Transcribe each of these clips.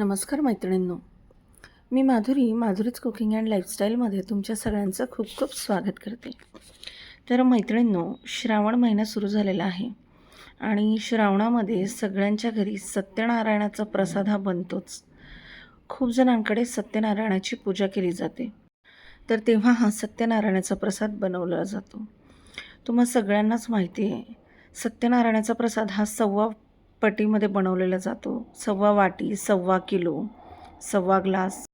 नमस्कार मैत्रिणींनो. मी माधुरी माधुरीच कुकिंग अँड लाईफस्टाईलमध्ये तुमच्या सगळ्यांचं खूप खूप स्वागत करते. तर मैत्रिणींनो श्रावण महिना सुरू झालेला आहे आणि श्रावणामध्ये सगळ्यांच्या घरी सत्यनारायणाचा प्रसाद हा बनतोच. खूप जणांकडे सत्यनारायणाची पूजा केली जाते. तर तेव्हा हा सत्यनारायणाचा प्रसाद बनवला जातो. तुम्हा सगळ्यांनाच माहिती आहे सत्यनारायणाचा प्रसाद हा सव्वा पटीमध्ये बनवलेला जातो. सव्वा वाटी सव्वा किलो सव्वा ग्लास.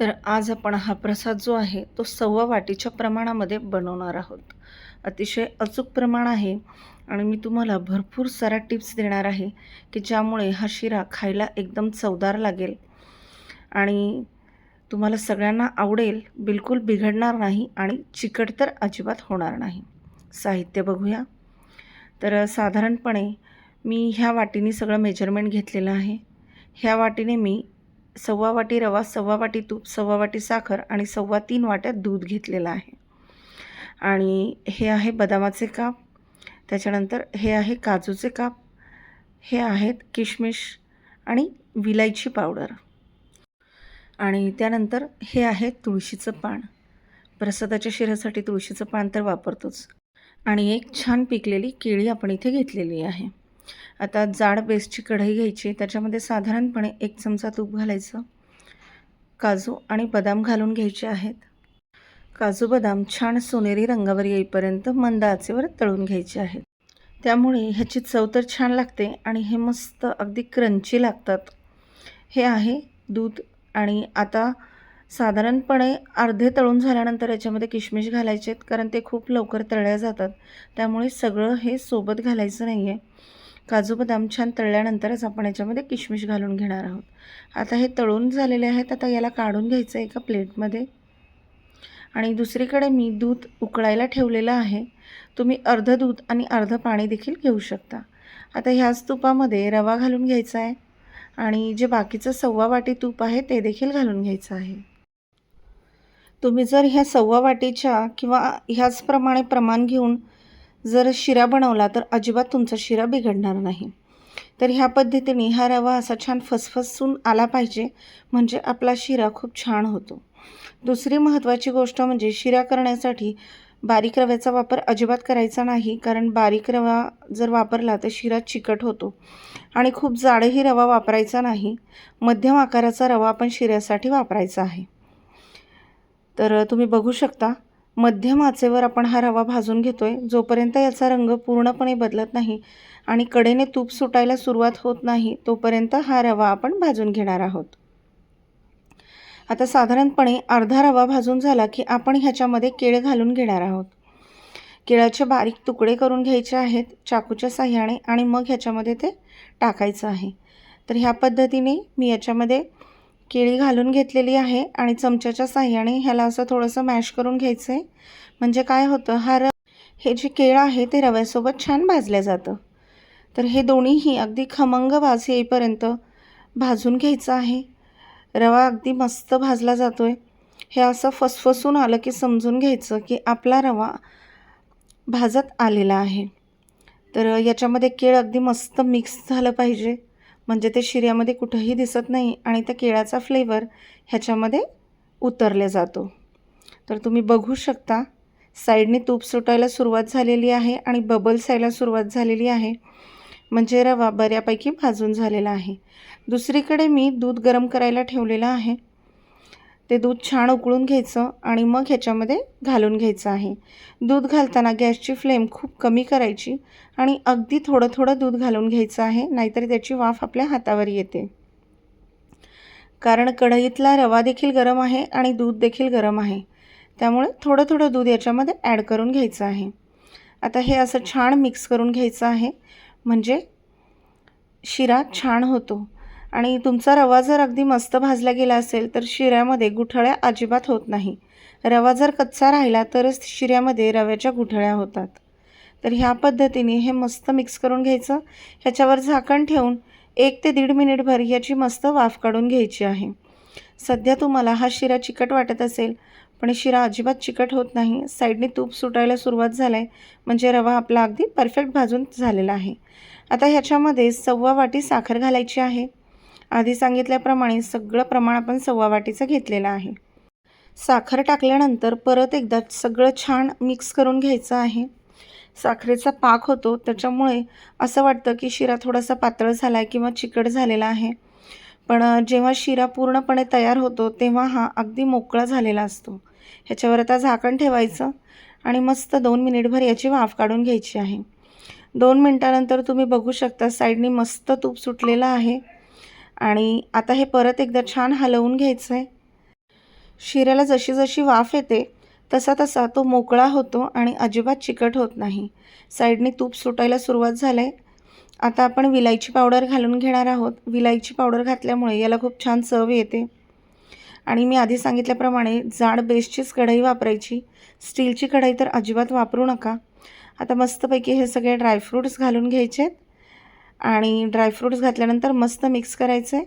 तर आज आपण हा प्रसाद जो आहे तो सव्वा वाटीच्या प्रमाणामध्ये बनवणार आहोत. अतिशय अचूक प्रमाण आहे आणि मी तुम्हाला भरपूर साऱ्या टिप्स देणार आहे की ज्यामुळे हा शिरा खायला एकदम चवदार लागेल आणि तुम्हाला सगळ्यांना आवडेल बिलकुल बिघडणार नाही आणि चिकट तर अजिबात होणार नाही. साहित्य बघूया. तर साधारणपणे मी ह्या वाटीने सगळं मेजरमेंट घेतलेलं आहे. ह्या वाटीने मी सव्वा वाटी रवा सव्वा वाटी तूप सव्वा वाटी साखर आणि सव्वा तीन वाट्यात दूध घेतलेलं आहे. आणि हे आहे बदामाचे काप. त्याच्यानंतर हे आहे काजूचे काप. हे आहेत किशमिश आणि विलायची पावडर. आणि त्यानंतर हे आहे तुळशीचं पान. प्रसादाच्या शिऱ्यासाठी तुळशीचं पान तर वापरतोच. आणि एक छान पिकलेली केळी आपण इथे घेतलेली आहे. आता जाड बेसची कढई घ्यायची. त्याच्यामध्ये साधारणपणे एक चमचा तूप घालायचं. काजू आणि बदाम घालून घ्यायचे आहेत. काजू बदाम छान सोनेरी रंगावर येईपर्यंत मंद आचेवर तळून घ्यायचे आहेत. त्यामुळे ह्याची चव तर छान लागते आणि हे मस्त अगदी क्रंची लागतात. हे आहे दूध आणि आता साधारणपणे अर्धे तळून झाल्यानंतर याच्यामध्ये किशमिश घालायचे आहेत कारण ते खूप लवकर तळल्या जातात. त्यामुळे सगळं हे सोबत घालायचं नाही आहे काजू बदाम छान तळल्यानंतरच आपण याच्यामध्ये किशमिश घालून घेणार आहोत. आता हे तळून झालेले आहेत आता याला काढून घ्यायचं आहे एका प्लेटमध्ये. आणि दुसरीकडे मी दूध उकळायला ठेवलेलं आहे. तुम्ही अर्धं दूध आणि अर्धं पाणी देखील घेऊ शकता. आता ह्याच तुपामध्ये रवा घालून घ्यायचा आहे. आणि जे बाकीचं सव्वा वाटी तूप आहे ते देखील घालून घ्यायचं आहे. तुम्ही जर ह्या सव्वा वाटीच्या किंवा ह्याचप्रमाणे प्रमाण घेऊन जर शिरा बनवला तर अजिबात तुमचा शिरा बिघडणार नाही. तर ह्या पद्धतीने हा रवा असा छान फसफसून आला पाहिजे म्हणजे आपला शिरा खूप छान होतो. दुसरी महत्त्वाची गोष्ट म्हणजे शिरा करण्यासाठी बारीक रव्याचा वापर अजिबात करायचा नाही कारण बारीक रवा जर वापरला तर शिरा चिकट होतो आणि खूप जाडही रवा वापरायचा नाही. मध्यम आकाराचा रवा आपण शिऱ्यासाठी वापरायचा आहे. तर तुम्ही बघू शकता मध्यम आचेवर आपण हा रवा भाजून घेतो आहे जोपर्यंत याचा रंग पूर्णपणे बदलत नाही आणि कडेने तूप सुटायला सुरुवात होत नाही तोपर्यंत हा रवा आपण भाजून घेणार आहोत. आता साधारणपणे अर्धा रवा भाजून झाला की आपण ह्याच्यामध्ये केळ घालून घेणार आहोत. केळाचे बारीक तुकडे करून घ्यायचे आहेत चाकूच्या साह्याने आणि मग ह्याच्यामध्ये ते टाकायचं आहे. तर ह्या पद्धतीने मी याच्यामध्ये केळी घालून घेतलेली आहे आणि चमच्याच्या साह्याने ह्याला असं थोडंसं मॅश करून घ्यायचं आहे म्हणजे काय होतं हा र हे जे केळं आहे ते रव्यासोबत छान भाजलं जातं. तर हे दोन्हीही अगदी खमंग वाज येईपर्यंत भाजून घ्यायचं आहे. रवा अगदी मस्त भाजला जातो आहे हे असं फसफसून आलं की समजून घ्यायचं की आपला रवा भाजत आलेला आहे. तर याच्यामध्ये केळ अगदी मस्त मिक्स झालं पाहिजे. म्हणजे ते शिऱ्यामध्ये कुठंही दिसत नाही आणि त्या केळाचा फ्लेवर ह्याच्यामध्ये उतरला जातो. तर तुम्ही बघू शकता साईडने तूप सुटायला सुरुवात झालेली आहे आणि बबल्स यायला सुरुवात झालेली आहे. म्हणजे रवा बऱ्यापैकी भाजून झालेला आहे. दुसरीकडे मी दूध गरम करायला ठेवलेलं आहे. ते दूध छान उकळून घ्यायचं आणि मग ह्याच्यामध्ये घालून घ्यायचं आहे. दूध घालताना गॅसची फ्लेम खूप कमी करायची आणि अगदी थोडं थोडं दूध घालून घ्यायचं आहे नाहीतर त्याची वाफ आपल्या हातावर येते. कारण कढईतला रवा देखील गरम आहे आणि दूध देखील गरम आहे. त्यामुळे थोडं थोडं दूध याच्यामध्ये ॲड करून घ्यायचं आहे. आता हे असं छान मिक्स करून घ्यायचं आहे. म्हणजे शिरा छान होतो. आणि तुमचा रवा जर अगदी मस्त भाजला गेला असेल तर शिऱ्यामध्ये गुठळ्या अजिबात होत नाही. रवा जर कच्चा राहिला तरच शिऱ्यामध्ये रव्याच्या गुठळ्या होतात. तर ह्या पद्धतीने हे मस्त मिक्स करून घ्यायचं. ह्याच्यावर झाकण ठेवून एक ते दीड मिनिटभर याची मस्त वाफ काढून घ्यायची आहे. सध्या तुम्हाला हा शिरा चिकट वाटत असेल पण शिरा अजिबात चिकट होत नाही. साईडने तूप सुटायला सुरुवात झालं आहे म्हणजे रवा आपला अगदी परफेक्ट भाजून झालेला आहे. आता ह्याच्यामध्ये सव्वा वाटी साखर घालायची आहे. आधी सांगितल्याप्रमाणे सगळं प्रमाण आपण सव्वा वाटीचं घेतलेलं आहे. साखर टाकल्यानंतर परत एकदा सगळं छान मिक्स करून घ्यायचं आहे. साखरेचा पाक होतो त्याच्यामुळे असं वाटतं की शिरा थोडासा पातळ झाला आहे किंवा चिकट झालेला आहे. पण जेव्हा शिरा पूर्णपणे तयार होतो तेव्हा हा अगदी मोकळा झालेला असतो. ह्याच्यावर आता झाकण ठेवायचं आणि मस्त दोन मिनिटभर याची वाफ काढून घ्यायची आहे. दोन मिनटानंतर तुम्ही बघू शकता साईडनी मस्त तूप सुटलेलं आहे. आणि आता हे परत एकदा छान हलवून घ्यायचं आहे शिऱ्याला जशी जशी वाफ येते तसा तसा तो मोकळा होतो आणि अजिबात चिकट होत नाही. साईडने तूप सुटायला सुरुवात झालं आहे आता आपण विलायची पावडर घालून घेणार आहोत. विलायची पावडर घातल्यामुळे याला खूप छान चव येते. आणि मी आधी सांगितल्याप्रमाणे जाड बेसचीच कढई वापरायची. स्टीलची कढई तर अजिबात वापरू नका. आता मस्तपैकी हे सगळे ड्रायफ्रूट्स घालून घ्यायचे आहेत आणि ड्रायफ्रूट्स घातल्यानंतर मस्त मिक्स करायचं आहे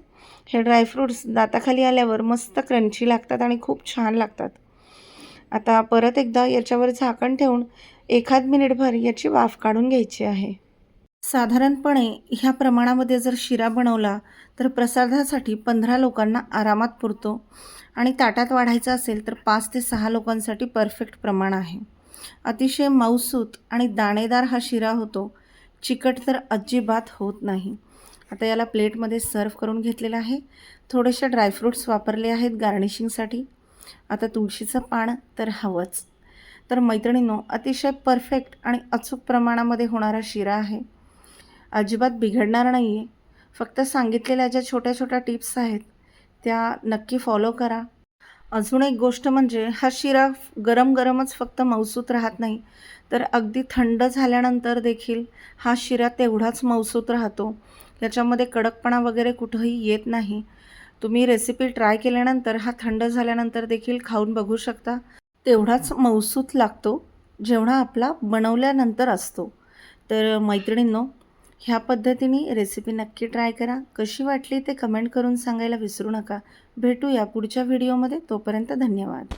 हे ड्रायफ्रूट्स दाताखाली आल्यावर मस्त क्रंची लागतात आणि खूप छान लागतात. आता परत एकदा याच्यावर झाकण ठेवून एखाद मिनिटभर याची वाफ काढून घ्यायची आहे. साधारणपणे ह्या प्रमाणामध्ये जर शिरा बनवला तर प्रसादासाठी पंधरा लोकांना आरामात पुरतो आणि ताटात वाढायचा असेल तर पाच ते सहा लोकांसाठी परफेक्ट प्रमाण आहे. अतिशय मऊसूत आणि दाणेदार हा शिरा होतो चिकट तर अजिबात होत नाही. आता याला प्लेटमध्ये सर्व करून घेतलेलं आहे. थोडेसे ड्रायफ्रूट्स वापरले आहेत गार्निशिंगसाठी. आता तुळशीचं पान तर हवंच. तर मैत्रिणींनो अतिशय परफेक्ट आणि अचूक प्रमाणामध्ये होणारा शिरा आहे. अजिबात बिघडणार नाही आहे फक्त सांगितलेल्या ज्या छोट्या छोट्या टिप्स आहेत त्या नक्की फॉलो करा. अजून एक गोष्ट म्हणजे हा शिरा गरम गरमच फक्त मौसूत राहत नाही तर अगदी थंड झाल्यानंतर देखील हा शिरा तेवढाच मौसूत राहतो. याच्यामध्ये कडकपणा वगैरे कुठंही येत नाही. तुम्ही रेसिपी ट्राय केल्यानंतर हा थंड झाल्यानंतर देखील खाऊन बघू शकता. तेवढाच मौसूत लागतो जेवढा आपला बनवल्यानंतर असतो. तर मैत्रिणींनो ह्या पद्धतीने रेसिपी नक्की ट्राय करा. कशी वाटली ते कमेंट करून सांगायला विसरू नका. भेटूया पुढच्या व्हिडिओमध्ये तोपर्यंत धन्यवाद.